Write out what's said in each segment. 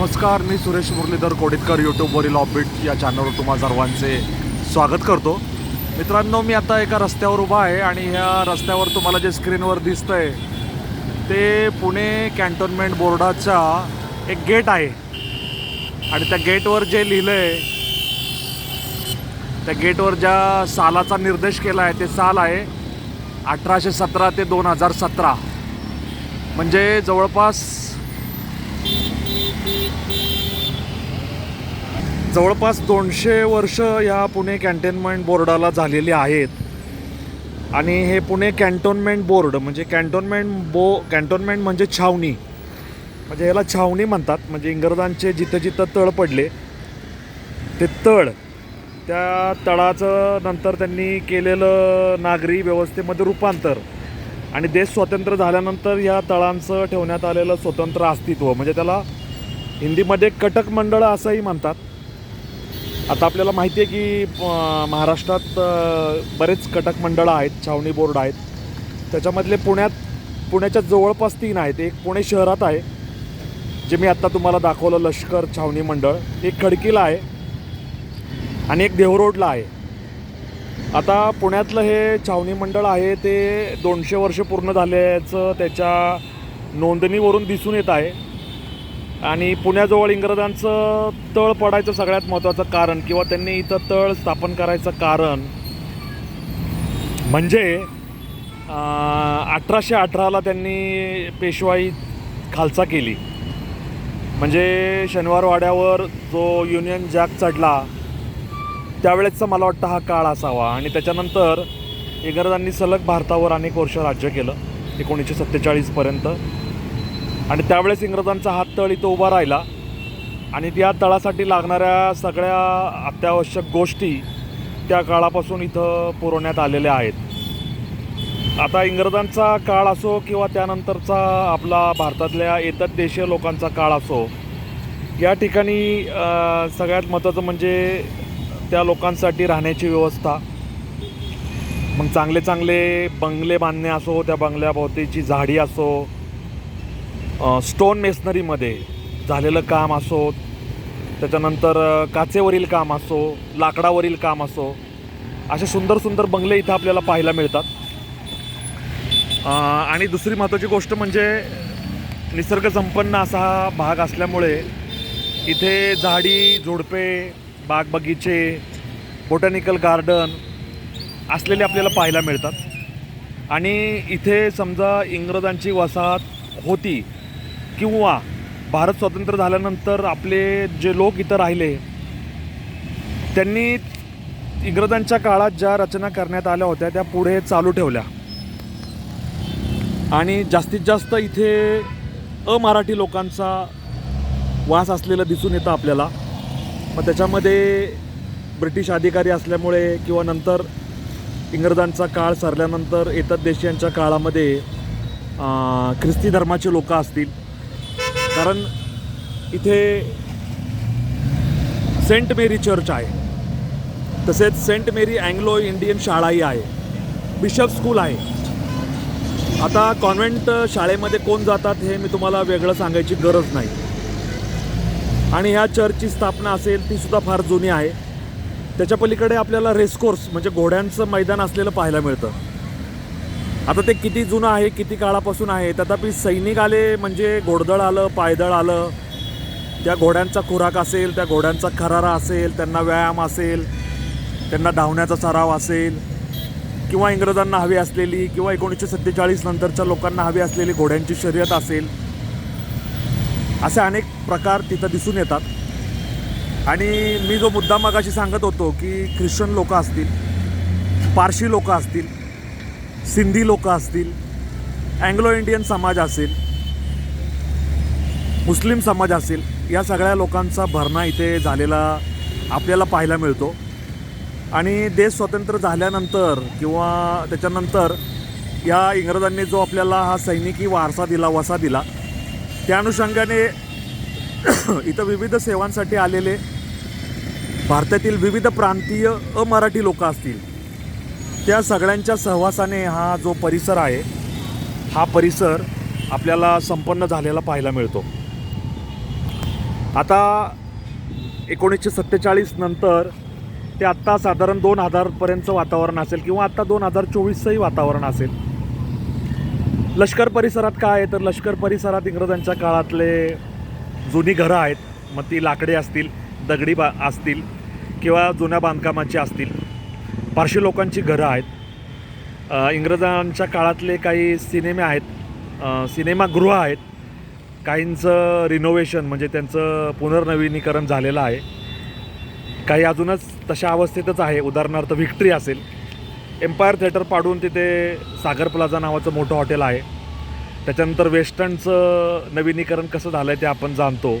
नमस्कार मी सुरेश मुरलीधर कोडितकर यूट्यूबवरील ऑबिट या चॅनलवर तुम्हा सर्वांचे स्वागत करतो. मित्रांनो मी आता एका रस्त्यावर उभा आहे आणि ह्या रस्त्यावर तुम्हाला जे स्क्रीनवर दिसतं आहे ते पुणे कॅन्टोन्मेंट बोर्डाचा एक गेट आहे. आणि त्या गेटवर जे लिहिलं आहे त्या गेटवर ज्या सालाचा निर्देश केला आहे ते साल आहे अठराशे सतरा ते दोन हजार सतरा. म्हणजे जवळपास जवळपास दोनशे वर्ष या पुणे कॅन्टोन्मेंट बोर्डाला झालेली आहेत. आणि हे पुणे कॅन्टोन्मेंट बोर्ड म्हणजे कॅन्टोन्मेंट बो कॅन्टोन्मेंट म्हणजे छावणी. म्हणजे याला छावणी म्हणतात. म्हणजे इंग्रजांचे जिथं जिथं तळ पडले ते तळ त्या तळाचं नंतर त्यांनी केलेलं नागरी व्यवस्थेमध्ये रूपांतर आणि देश स्वतंत्र झाल्यानंतर या तळांचं ठेवण्यात आलेलं स्वतंत्र अस्तित्व म्हणजे त्याला हिंदीमध्ये कटक मंडळ असंही म्हणतात. आता आपल्याला माहिती आहे की महाराष्ट्रात बरेच कटक मंडळं आहेत छावणी बोर्ड आहेत. त्याच्यामधले पुण्यात पुण्याच्या जवळपास तीन आहेत. एक पुणे शहरात आहे जे मी आत्ता तुम्हाला दाखवलं लष्कर छावणी मंडळ. एक खडकीला आहे आणि एक देवरोडला आहे. आता पुण्यातलं हे छावणी मंडळ आहे ते दोनशे वर्ष पूर्ण झाल्याचं त्याच्या नोंदणीवरून दिसून येत आहे. आणि पुण्याजवळ इंग्रजांचं तळ पडायचं सगळ्यात महत्त्वाचं कारण किंवा त्यांनी इथं तळ स्थापन करायचं कारण म्हणजे अठराशे अठराला त्यांनी पेशवाई खालसा केली. म्हणजे शनिवारवाड्यावर जो युनियन जॅक चढला त्यावेळेसचा मला वाटतं हा काळ असावा. आणि त्याच्यानंतर इंग्रजांनी सलग भारतावर अनेक वर्ष राज्य केलं एकोणीसशे सत्तेचाळीसपर्यंत. आणि त्यावेळेस इंग्रजांचा हात तळ इथं उभा राहिला. आणि त्या तळासाठी लागणाऱ्या सगळ्या अत्यावश्यक गोष्टी त्या काळापासून इथं पुरवण्यात आलेल्या आहेत. आता इंग्रजांचा काळ असो किंवा त्यानंतरचा आपला भारतातल्या इतर देशीय लोकांचा काळ असो या ठिकाणी सगळ्यात महत्त्वाचं म्हणजे त्या लोकांसाठी राहण्याची व्यवस्था. मग चांगले चांगले बंगले बांधणे असो त्या बंगल्याभोवतीची झाडी असो स्टोन मेसनरीमध्ये झालेलं काम असो त्याच्यानंतर काचेवरील काम असो लाकडावरील काम असो असे सुंदर सुंदर बंगले इथं आपल्याला पाहायला मिळतात. आणि दुसरी महत्त्वाची गोष्ट म्हणजे निसर्गसंपन्न असा हा भाग असल्यामुळे इथे झाडी झुडपे बाग बगीचे बोटॅनिकल गार्डन असलेले आपल्याला पाहायला मिळतात. आणि इथे समजा इंग्रजांची वसाहत होती किंवा भारत स्वतंत्र झाल्यानंतर आपले जे लोक इथं राहिले त्यांनी इंग्रजांच्या काळात ज्या रचना करण्यात आल्या होत्या त्या पुढे चालू ठेवल्या. आणि जास्तीत जास्त इथे अमराठी लोकांचा वास असलेलं दिसून येतं आपल्याला. मग त्याच्यामध्ये ब्रिटिश अधिकारी असल्यामुळे किंवा नंतर इंग्रजांचा काळ सरल्यानंतर येतात देशीयांच्या काळामध्ये ख्रिस्ती धर्माचे लोकं असतील. कारण इथे सेंट मेरी चर्च आहे. तसेच सेंट मेरी अँग्लो इंडियन शाळाही आहे. बिशप स्कूल आहे. आता कॉन्व्हेंट शाळेमध्ये कोण जातात हे मी तुम्हाला वेगळं सांगायची गरज नाही. आणि ह्या चर्चची स्थापना असेल ती सुद्धा फार जुनी आहे. त्याच्या पलीकडे आपल्याला रेसकोर्स म्हणजे घोड्यांचं मैदान असलेलं पाहायला मिळतं. आता ते किती जुनं आहे किती काळापासून आहे? तथापि सैनिक आले म्हणजे घोडदळ आलं पायदळ आलं. त्या घोड्यांचा खुराक असेल त्या घोड्यांचा खरारा असेल त्यांना व्यायाम असेल त्यांना धावण्याचा सराव असेल किंवा इंग्रजांना हवी असलेली किंवा एकोणीसशे सत्तेचाळीस नंतरच्या लोकांना हवी असलेली घोड्यांची शर्यत असेल असे अनेक प्रकार तिथं दिसून येतात. आणि मी जो मुद्दा मगाशी सांगत होतो की ख्रिश्चन लोकं असतील पारशी लोकं असतील सिंधी लोक असतील अँग्लो इंडियन समाज असेल मुस्लिम समाज असेल या सगळ्या लोकांचा भरणा इथे झालेला आपल्याला पाहायला मिळतो. आणि देश स्वतंत्र झाल्यानंतर किंवा त्याच्यानंतर या इंग्रजांनी जो आपल्याला हा सैनिकी वारसा दिला वसा दिला त्या अनुषंगाने इथं विविध सेवांसाठी आलेले भारतातील विविध प्रांतीय अमराठी लोक असतील त्या सगळ्यांच्या सहवासाने हा जो परिसर आहे हा परिसर आपल्याला संपन्न झालेला पाहायला मिळतो. आता एकोणीसशे सत्तेचाळीस नंतर ते आत्ता साधारण दोन हजारपर्यंतचं वातावरण असेल किंवा आत्ता दोन हजार चोवीसचंही वातावरण असेल. लष्कर परिसरात काय आहे? तर लष्कर परिसरात इंग्रजांच्या काळातले जुनी घरं आहेत मग ती लाकडे असतील दगडी बा असतील किंवा जुन्या बांधकामाची असतील. फारशी लोकांची घरं आहेत. इंग्रजांच्या काळातले काही सिनेमे आहेत. सिनेमागृह आहेत. काहींचं रिनोव्हेशन म्हणजे त्यांचं पुनर्नवीनीकरण झालेलं आहे. काही अजूनच तशा अवस्थेतच आहे. उदाहरणार्थ व्हिक्ट्री असेल. एम्पायर थिएटर पाडून तिथे सागर प्लाझा नावाचं मोठं हॉटेल आहे. त्याच्यानंतर वेस्टर्नचं नवीनीकरण कसं झालं आहे ते आपण जाणतो.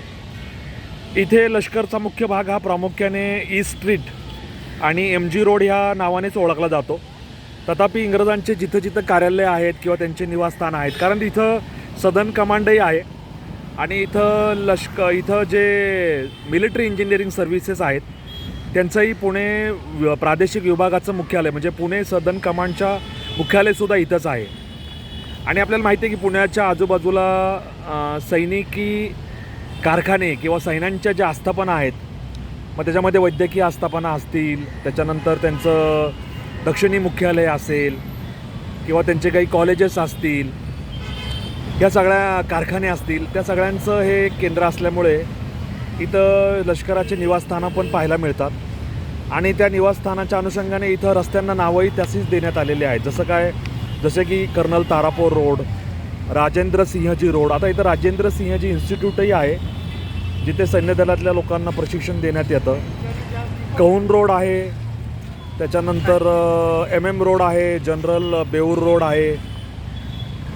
इथे लष्करचा मुख्य भाग हा प्रामुख्याने ईस्ट स्ट्रीट आणि एम जी रोड ह्या नावानेच ओळखला जातो. तथापि इंग्रजांचे जिथं जिथं कार्यालय आहेत किंवा त्यांचे निवासस्थान आहेत कारण इथं सदन कमांडही आहे आणि इथं लष्क इथं जे मिलिटरी इंजिनिअरिंग सर्व्हिसेस आहेत त्यांचंही पुणे प्रादेशिक विभागाचं मुख्यालय म्हणजे पुणे सदन कमांडच्या मुख्यालयसुद्धा इथंच आहे. आणि आपल्याला माहिती आहे की पुण्याच्या आजूबाजूला सैनिकी कारखाने किंवा सैन्यांच्या ज्या आस्थापना आहेत मग त्याच्यामध्ये वैद्यकीय आस्थापना असतील त्याच्यानंतर त्यांचं दक्षिणी मुख्यालय असेल किंवा त्यांचे काही कॉलेजेस असतील या सगळ्या कारखाने असतील त्या सगळ्यांचं हे केंद्र असल्यामुळे इथं लष्कराचे निवासस्थानं पण पाहायला मिळतात. आणि त्या निवासस्थानाच्या अनुषंगाने इथं रस्त्यांना नावंही त्याचीच देण्यात आलेली आहेत. जसं काय जसे की colonel Tarapur road Rajendra Sinhji road. आता इथं राजेंद्र सिंहजी इन्स्टिट्यूटही आहे. जिथे सैन्य दलातल्या लोकांना प्रशिक्षण देण्यात येतं. कौन रोड आहे त्याच्यानंतर एम एम रोड आहे जनरल बेऊर रोड आहे.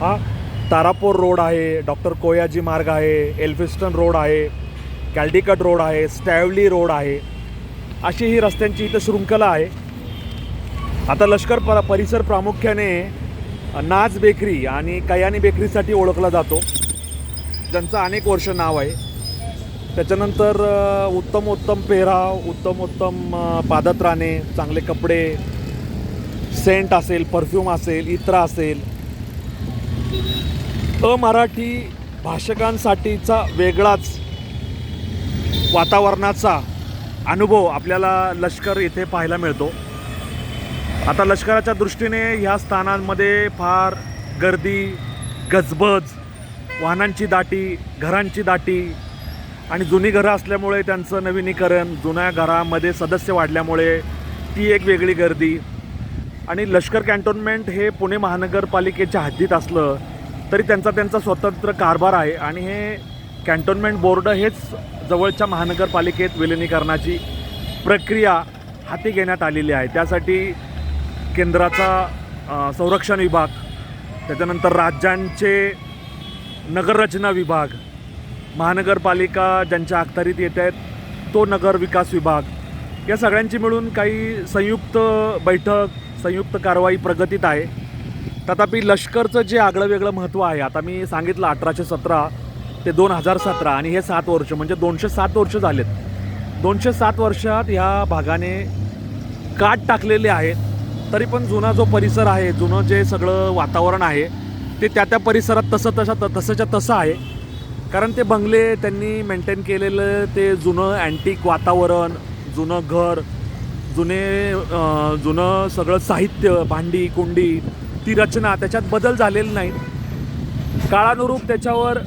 हा तारापूर रोड आहे डॉक्टर कोयाजी मार्ग आहे एल्फिस्टन रोड आहे कॅल्डिकट रोड आहे स्टॅवली रोड आहे. अशी ही रस्त्यांची इथं शृंखला आहे. आता लष्कर प परिसर प्रामुख्याने नाच बेकरी आणि कयानी बेकरीसाठी ओळखला जातो. ज्यांचं अनेक वर्ष नाव आहे. त्याच्यानंतर उत्तम उत्तम पेहराव उत्तम उत्तम अ, पादत्राणे चांगले कपडे सेंट असेल परफ्यूम असेल इत्रा असेल. अमराठी भाषकांसाठीचा वेगळाच वातावरणाचा अनुभव आपल्याला लष्कर इथे पाहायला मिळतो. आता लष्कराच्या दृष्टीने ह्या स्थानांमध्ये फार गर्दी गजबज वाहनांची दाटी घरांची दाटी आणि जुनी घरं असल्यामुळे त्यांचं नवीनीकरण जुन्या घरामध्ये सदस्य वाढल्यामुळे ती एक वेगळी गर्दी. आणि लष्कर कॅन्टोन्मेंट हे पुणे महानगरपालिकेच्या हद्दीत असलं तरी त्यांचा त्यांचा स्वतंत्र कारभार आहे. आणि हे कॅन्टोन्मेंट बोर्ड हेच जवळच्या महानगरपालिकेत विलिनीकरणाची प्रक्रिया हाती घेण्यात आलेली आहे. त्यासाठी केंद्राचा संरक्षण विभाग त्याच्यानंतर राज्यांचे नगररचना विभाग महानगरपालिका ज्यांच्या अखत्यारीत येत आहेत तो नगर विकास विभाग. या सगळ्यांची मिळून काही संयुक्त बैठक संयुक्त कारवाई प्रगतीत आहे. तथापि लष्करचं जे आगळं वेगळं महत्त्व आहे आता मी सांगितलं अठराशे सतरा ते दोन हजार सतरा आणि हे सात वर्ष म्हणजे दोनशे सात वर्ष झालेत. दोनशे सात वर्षात ह्या भागाने काट टाकलेले आहेत. तरी पण जुना जो परिसर आहे जुनं जे सगळं वातावरण आहे ते त्या त्या परिसरात तसं तसं तसंच्या तसं आहे. कारण ते बंगले त्यांनी मेंटेन केलेलं ते जुनं अँटिक वातावरण जुनं घर जुने जुनं सगळं साहित्य भांडी कुंडी ती रचना त्याच्यात बदल झालेली नाही काळानुरूप त्याच्यावर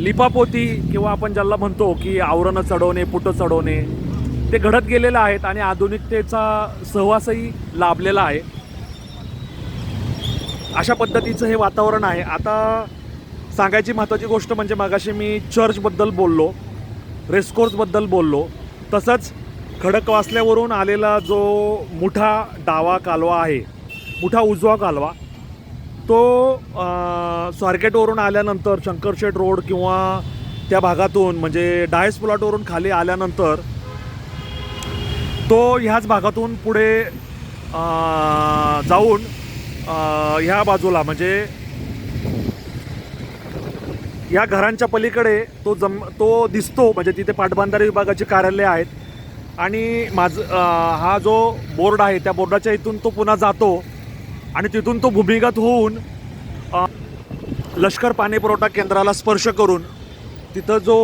लिपापोती किंवा आपण ज्याला म्हणतो की आवरणं चढवणे पुटं चढवणे ते घडत गेलेलं आहेत आणि आधुनिकतेचा सहवासही लाभलेला आहे. अशा पद्धतीचं हे वातावरण आहे. आता सांगायची महत्त्वाची गोष्ट म्हणजे मागाशी मी चर्चबद्दल बोललो रेस्कोर्सबद्दल बोललो. तसंच खडकवासल्यावरून आलेला जो मुठा डावा कालवा आहे मुठा उजवा कालवा तो स्वारगेटवरून आल्यानंतर शंकरशेठ रोड किंवा त्या भागातून म्हणजे डायस प्लॉटवरून खाली आल्यानंतर तो ह्याच भागातून पुढे जाऊन ह्या बाजूला म्हणजे या घरांच्या पलीकडे तो जम तो दिसतो म्हणजे तिथे पाटबंधारे विभागाचे कार्यालय आहेत. आणि माझं हा जो बोर्ड आहे त्या बोर्डाच्या इथून तो पुन्हा जातो. आणि तिथून तो भूमिगत होऊन लष्कर पाणी पुरवठा केंद्राला स्पर्श करून तिथं जो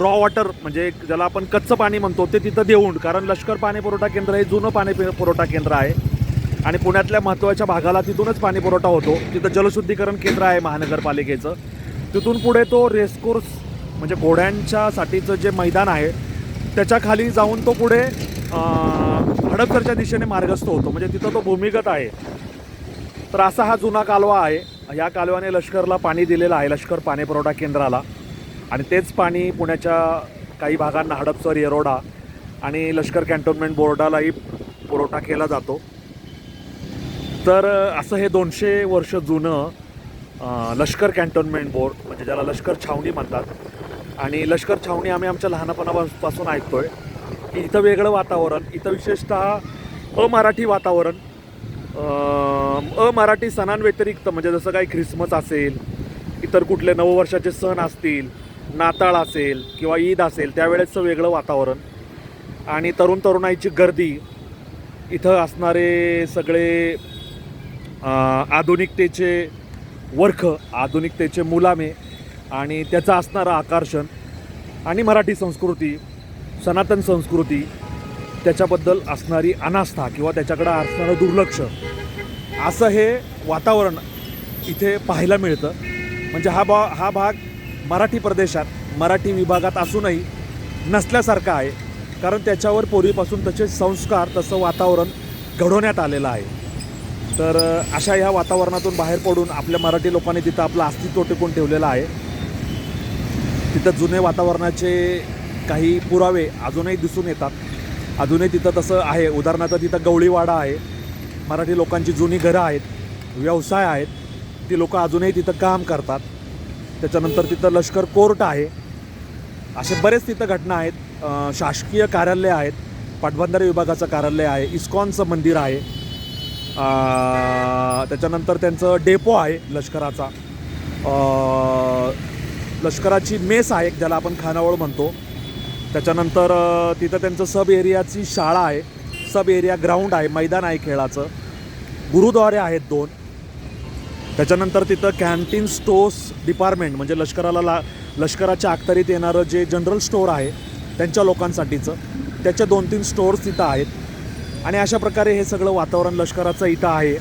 रॉ वॉटर म्हणजे ज्याला आपण कच्चं पाणी म्हणतो ते तिथं देऊन कारण लष्कर पाणी पुरवठा केंद्र हे जुनं पाणी पुरवठा केंद्र आहे. आणि पुण्यातल्या महत्त्वाच्या भागाला तिथूनच पाणी पुरवठा होतो. तिथं जलशुद्धीकरण केंद्र आहे महानगरपालिकेचं. तिथून पुढे तो रेसकोर्स म्हणजे घोड्यांच्यासाठीचं जे मैदान आहे त्याच्याखाली जाऊन तो पुढे हडपसरच्या दिशेने मार्गस्थ होतो. म्हणजे तिथं तो भूमिगत आहे. तर असा हा जुना कालवा आहे. या कालव्याने लष्करला पाणी दिलेलं आहे लष्कर पाणी पुरवठा केंद्राला. आणि तेच पाणी पुण्याच्या काही भागांना हडपसर येरोडा आणि लष्कर कॅन्टोन्मेंट बोर्डालाही पुरवठा केला जातो. तर असं हे दोनशे वर्ष जुनं लष्कर कॅन्टोन्मेंट बोर्ड म्हणजे ज्याला लष्कर छावणी म्हणतात. आणि लष्कर छावणी आम्ही आमच्या लहानपणापासून ऐकतोय. की इथं वेगळं वातावरण इथं विशेषतः अमराठी वातावरण अ, अमराठी सणांव्यतिरिक्त म्हणजे जसं काही ख्रिसमस असेल इतर कुठले नववर्षाचे सण असतील नाताळ असेल किंवा ईद असेल त्यावेळेचं वेगळं वातावरण. आणि तरुण तरुणाईची गर्दी इथं असणारे सगळे आधुनिकतेचे वर्ख आधुनिकतेचे मुलामे आणि त्याचं असणारं आकर्षण आणि मराठी संस्कृती सनातन संस्कृती त्याच्याबद्दल असणारी अनास्था किंवा त्याच्याकडं असणारं दुर्लक्ष असं हे वातावरण इथे पाहायला मिळतं. म्हणजे हा बा हा भाग मराठी प्रदेशात मराठी विभागात असूनही नसल्यासारखा आहे. कारण त्याच्यावर पूर्वीपासून तसे संस्कार तसं वातावरण घडवण्यात आलेलं आहे. तर अशा ह्या वातावरणातून बाहेर पडून आपल्या मराठी लोकांनी तिथं आपलं अस्तित्व टिकून ठेवलेलं आहे. तिथं जुने वातावरणाचे काही पुरावे अजूनही दिसून येतात. अजूनही तिथं तसं आहे. उदाहरणार्थ तिथं गवळीवाडा आहे. मराठी लोकांची जुनी घरं आहेत. व्यवसाय आहेत. ती लोकं अजूनही तिथं काम करतात. त्याच्यानंतर तिथं लष्कर कोर्ट आहे. असे बरेच तिथं घटना आहेत. शासकीय कार्यालय आहेत. पाटबंधारे विभागाचं कार्यालय आहे. इस्कॉनचं मंदिर आहे. त्याच्यानंतर त्यांचं डेपो आहे लष्कराचा. लष्कराची मेस आहे ज्याला आपण खानावळ म्हणतो. त्याच्यानंतर तिथं त्यांचं सब एरियाची शाळा आहे. सब एरिया ग्राउंड आहे मैदान आहे खेळाचं. गुरुद्वारे आहेत दोन. त्याच्यानंतर तिथं कॅन्टीन स्टोर्स डिपार्टमेंट म्हणजे लष्कराला ला लष्कराच्या अखत्यारीत येणारं जे जनरल स्टोअर आहे त्यांच्या लोकांसाठीचं. त्याचे दोन तीन स्टोअर्स तिथं आहेत. आणि अशा प्रकारे हे सगळं वातावरण लष्कराचं इथं आहे.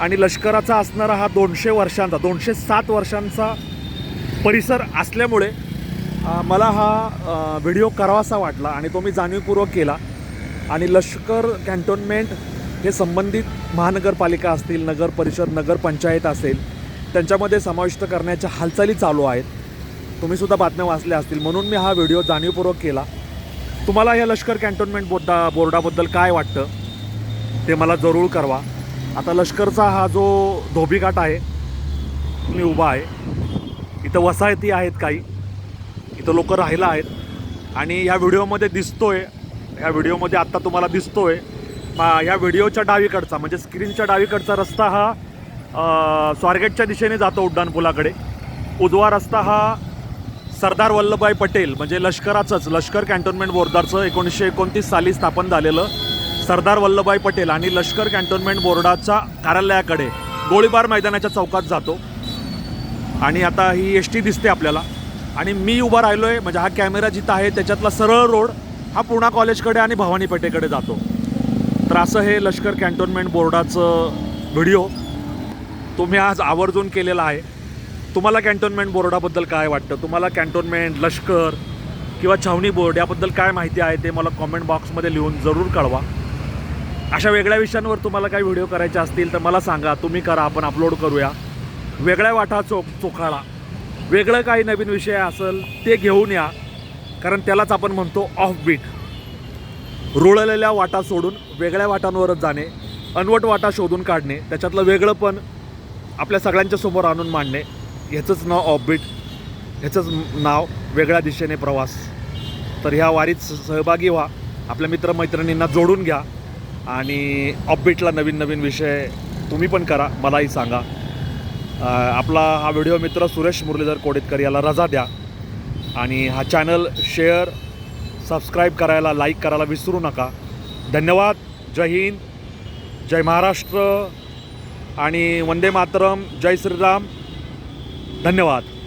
आणि लष्कराचा असणारा हा दोनशे वर्षांचा दोनशे सात वर्षांचा परिसर असल्यामुळे मला हा व्हिडिओ करावासा वाटला आणि तो मी जाणीवपूर्वक केला. आणि लष्कर कॅन्टोन्मेंट हे संबंधित महानगरपालिका असतील नगर परिषद नगरपंचायत असेल त्यांच्यामध्ये समाविष्ट करण्याच्या हालचाली चालू आहेत. तुम्हीसुद्धा बातम्या वाचल्या असतील. म्हणून मी हा व्हिडिओ जाणीवपूर्वक केला. तुम्हाला या लष्कर कॅन्टोन्मेंट बोर्डा बोर्डाबद्दल काय वाटतं? ते मला जरूर कळवा. आता लष्करचा हा जो धोबीघाट आहे मी उभा आहे. इथं वसाहती आहेत काही. इथं लोक राहिला आहेत. आणि ह्या व्हिडिओमध्ये दिसतो आहे ह्या व्हिडिओमध्ये आत्ता तुम्हाला दिसतो मा- ह्या व्हिडिओच्या डावीकडचा म्हणजे स्क्रीनच्या डावीकडचा रस्ता हा स्वारगेटच्या दिशेने जातो उड्डाणपुलाकडे. उजवा रस्ता हा सरदार वल्लभभाई पटेल म्हणजे लष्कराचंच लष्कर कॅन्टोन्मेंट बोर्डाचं एकोणीसशे एकोणतीस साली स्थापन झालेलं सरदार वल्लभभाई पटेल आणि लष्कर कॅन्टोन्मेंट बोर्डाच्या कार्यालयाकडे गोळीबार मैदानाच्या चौकात जातो. आणि आता ही एस टी दिसते आपल्याला. आणि मी उभा राहिलो आहे म्हणजे हा कॅमेरा जिथं आहे त्याच्यातला सरळ रोड हा पूर्णा कॉलेजकडे आणि भवानी पेठेकडे जातो. तर असं हे लष्कर कॅन्टोन्मेंट बोर्डाचं व्हिडिओ तुम्ही आज आवर्जून केलेला आहे. तुम्हाला कॅन्टोन्मेंट बोर्डाबद्दल काय वाटतं? तुम्हाला कॅन्टोन्मेंट लष्कर किंवा छावणी बोर्ड याबद्दल काय माहिती आहे ते मला कॉमेंट बॉक्समध्ये लिहून जरूर कळवा. अशा वेगळ्या विषयांवर तुम्हाला काही व्हिडिओ करायचे असतील तर मला सांगा. तुम्ही करा आपण अपलोड करूया. वेगळ्या वाटा चोख चोखाळा. वेगळं काही नवीन विषय असेल ते घेऊन या. कारण त्यालाच आपण म्हणतो ऑफ बीट रुळलेल्या वाटा सोडून वेगळ्या वाटांवरच जाणे अनवट वाटा शोधून काढणे त्याच्यातलं वेगळं पण आपल्या सगळ्यांच्या समोर आणून मांडणे. ह्याचंच नाव ऑबिट ह्याचंच नाव वेगळ्या दिशेने प्रवास. तर ह्या वारीत स- सहभागी व्हा आपल्या मित्रमैत्रिणींना जोडून घ्या आणि ऑबिटला नवीन नवीन विषय तुम्ही पण करा मलाही सांगा. आपला हा व्हिडिओ मित्र सुरेश मुरलीधर कोडेतकर याला रजा द्या आणि हा चॅनल शेअर सबस्क्राईब करायला लाईक करायला विसरू नका. धन्यवाद. जय हिंद. जय महाराष्ट्र. आणि वंदे मातरम. जय श्रीराम. धन्यवाद.